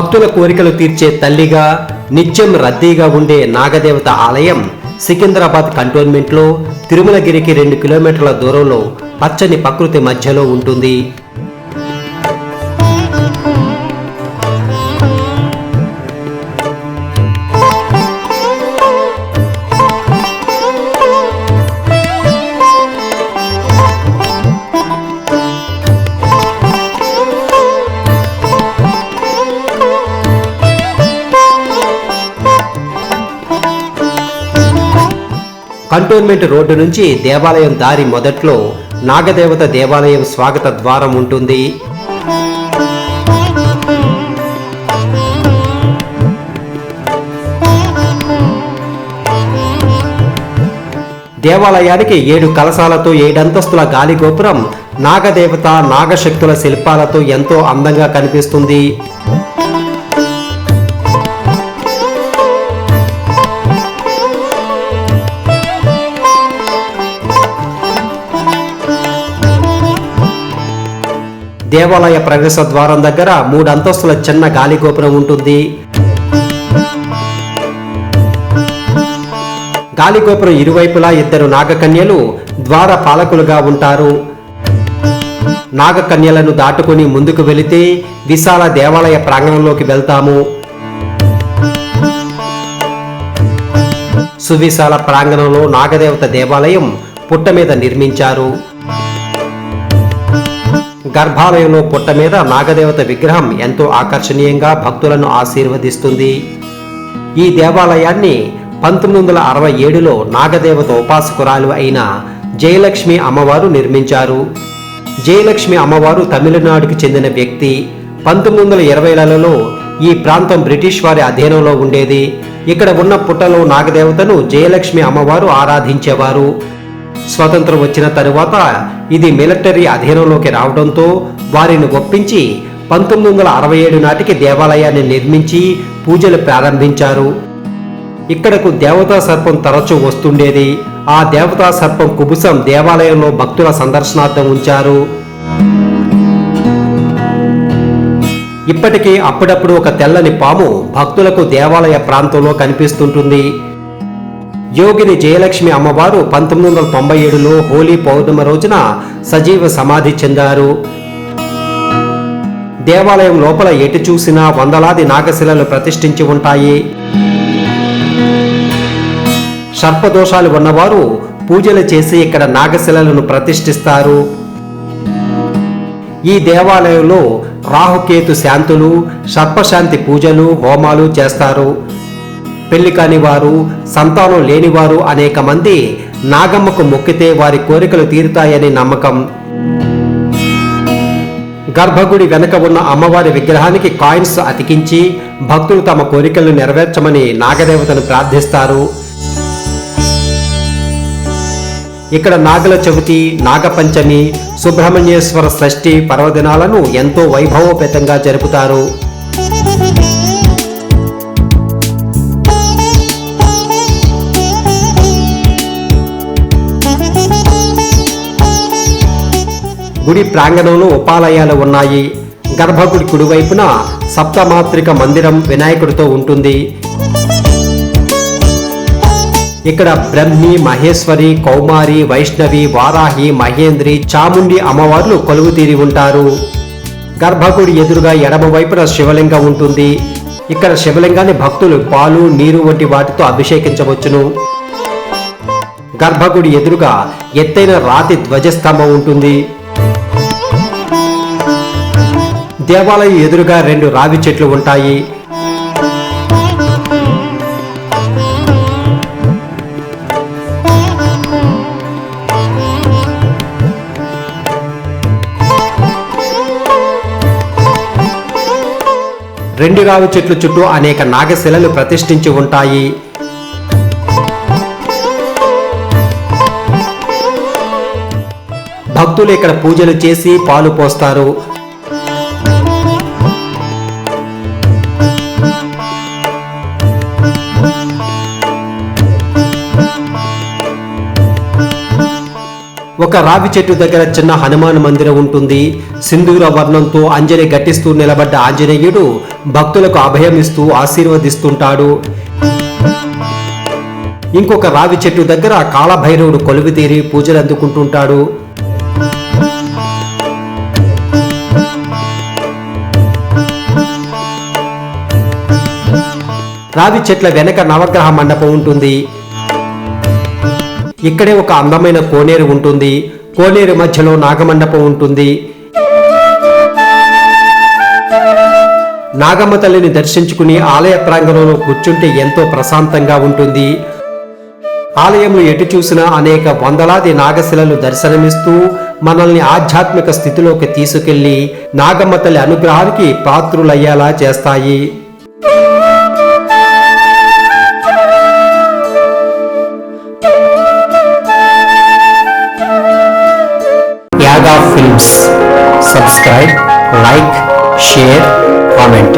భక్తుల కోరికలు తీర్చే తల్లిగా నిత్యం రద్దీగా ఉండే నాగదేవత ఆలయం సికింద్రాబాద్ కంటోన్మెంట్లో తిరుమలగిరికి రెండు కిలోమీటర్ల దూరంలో పచ్చని ప్రకృతి మధ్యలో ఉంటుంది. కంటోన్మెంట్ రోడ్డు నుంచి దేవాలయం దారి మొదట్లో నాగదేవత దేవాలయం స్వాగత ద్వారం ఉంటుంది. దేవాలయానికి ఏడు కలశాలతో ఏడంతస్తుల గాలి గోపురం నాగదేవత నాగశక్తుల శిల్పాలతో ఎంతో అందంగా కనిపిస్తుంది. దేవాలయ ప్రవేశ ద్వారం దగ్గర మూడు అంతస్తుల చిన్న గాలి గోపురం ఉంటుంది. గాలి గోపురం ఇరువైపులా ఇద్దరు నాగకన్యలు ద్వార పాలకులుగా ఉంటారు. నాగకన్యలను దాటుకుని ముందుకు వెళితే విశాల దేవాలయ ప్రాంగణంలోకి వెళ్తాము. సువిశాల ప్రాంగణంలో నాగదేవత దేవాలయం పుట్ట మీద నిర్మించారు. గర్భాలయంలో పుట్ట మీద నాగదేవత విగ్రహం ఎంతో ఆకర్షణీయంగా భక్తులను ఆశీర్వదిస్తుంది. ఈ దేవాలయాన్ని పంతొమ్మిది వందల అరవై ఏడులో నాగదేవత ఉపాసకురాలు అయిన జయలక్ష్మి అమ్మవారు నిర్మించారు. జయలక్ష్మి అమ్మవారు తమిళనాడుకు చెందిన వ్యక్తి. పంతొమ్మిది వందల ఇరవైలలో ఈ ప్రాంతం బ్రిటిష్ వారి అధీనంలో ఉండేది. ఇక్కడ ఉన్న పుట్టలో నాగదేవతను జయలక్ష్మి అమ్మవారు ఆరాధించేవారు. స్వతంత్రం వచ్చిన తరువాత ఇది మిలిటరీ అధీనంలోకి రావడంతో వారిని ఒప్పించి పంతొమ్మిది వందల అరవై ఏడు నాటికి దేవాలయాన్ని నిర్మించి పూజలు ప్రారంభించారు. ఇక్కడకు దేవతా సర్పం తరచూ వస్తుండేది. ఆ దేవతా సర్పం కుబుసం దేవాలయంలో భక్తుల సందర్శనార్థం ఉంచారు. ఇప్పటికీ అప్పుడప్పుడు ఒక తెల్లని పాము భక్తులకు దేవాలయ ప్రాంతంలో కనిపిస్తుంటుంది. యోగిని జయలక్ష్మి అమ్మవారు పంతొమ్మిది వందల తొంభై ఏడులో హోలీ పౌర్ణమి రోజున సజీవ సమాధి చెందారు. దేవాలయం లోపల ఎటు చూసినా వందలాది నాగశిలలు ప్రతిష్ఠించి ఉంటాయి. సర్పదోషాలు ఉన్నవారు పూజలు చేసి ఇక్కడ నాగశిలలను ప్రతిష్ఠిస్తారు. ఈ దేవాలయంలో రాహుకేతు శాంతులు సర్పశాంతి పూజలు హోమాలు చేస్తారు. పెళ్ళి కాని వారు సంతానం లేనివారు అనేక మంది నాగమ్మకు మొక్కితే వారి కోరికలు తీరుతాయని నమ్మకం. గర్భగుడి వెనుక ఉన్న అమ్మవారి విగ్రహానికి కాయిన్స్ అతికించి భక్తులు తమ కోరికలను నెరవేర్చమని నాగదేవతను ప్రార్థిస్తారు. ఇక్కడ నాగల చవితి నాగపంచమి సుబ్రహ్మణ్యేశ్వర షష్ఠి పర్వదినాలను ఎంతో వైభవోపేతంగా జరుపుతారు. గుడి ప్రాంగణంలో ఉపాలయాలు ఉన్నాయి. గర్భగుడి కుడివైపున సప్తమాత్రిక మందిరం వినాయకుడితో ఉంటుంది. ఇక్కడ బ్రహ్మి మహేశ్వరి కౌమారి వైష్ణవి వారాహి మహేంద్రి చాముండి అమ్మవార్లు కొలువు తీరి ఉంటారు. గర్భగుడి ఎదురుగా ఎడమ వైపున శివలింగం ఉంటుంది. ఇక్కడ శివలింగాన్ని భక్తులు పాలు నీరు వంటి వాటితో అభిషేకించవచ్చును. గర్భగుడి ఎదురుగా ఎత్తైన రాతి ధ్వజస్తంభం ఉంటుంది. దేవాలయం ఎదురుగా రెండు రావి చెట్లు ఉంటాయి. రెండు రావి చెట్లు చుట్టూ అనేక నాగశిలలు ప్రతిష్ఠించి ఉంటాయి. భక్తులు ఇక్కడ పూజలు చేసి పాలు పోస్తారు. ఒక రావి చెట్టు దగ్గర చిన్న హనుమాన్ మందిరం ఉంటుంది. సింధూర వర్ణంతో అంజని గట్టిస్తూ నిలబడ్డ ఆంజనేయుడు భక్తులకు అభయమిస్తూ ఆశీర్వదిస్తుంటాడు. ఇంకొక రావి చెట్టు దగ్గర కాళభైరవుడు కొలువు తీరి పూజలు అందుకుంటుంటాడు. రావి చెట్ల వెనక నవగ్రహ మండపం ఉంటుంది. ఇక్కడే ఒక అందమైన కోనేరు ఉంటుంది. కోనేరు మధ్యలో నాగమండపం ఉంటుంది. నాగమ్మ తల్లిని దర్శించుకుని ఆలయ ప్రాంగణంలో కూర్చుంటే ఎంతో ప్రశాంతంగా ఉంటుంది. ఆలయంలో ఎటు చూసినా అనేక వందలాది నాగశిలలు దర్శనమిస్తూ మనల్ని ఆధ్యాత్మిక స్థితిలోకి తీసుకెళ్ళి నాగమ్మ తల్లి అనుగ్రహానికి పాత్రులయ్యేలా చేస్తాయి. subscribe, like, share, comment.